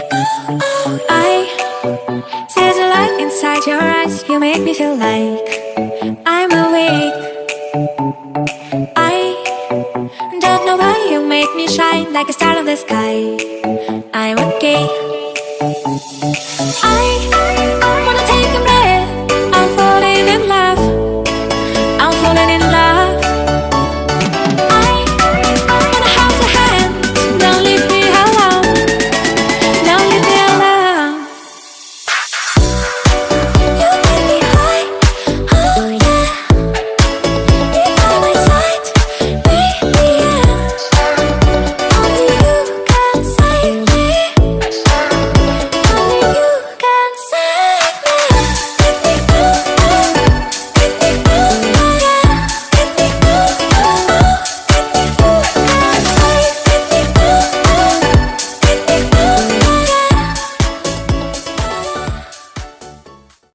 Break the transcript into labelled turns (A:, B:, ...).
A: I see the light inside your eyes. You make me feel like I'm awake. I don't know why you make me shine like a star in the sky. I'm okay. I.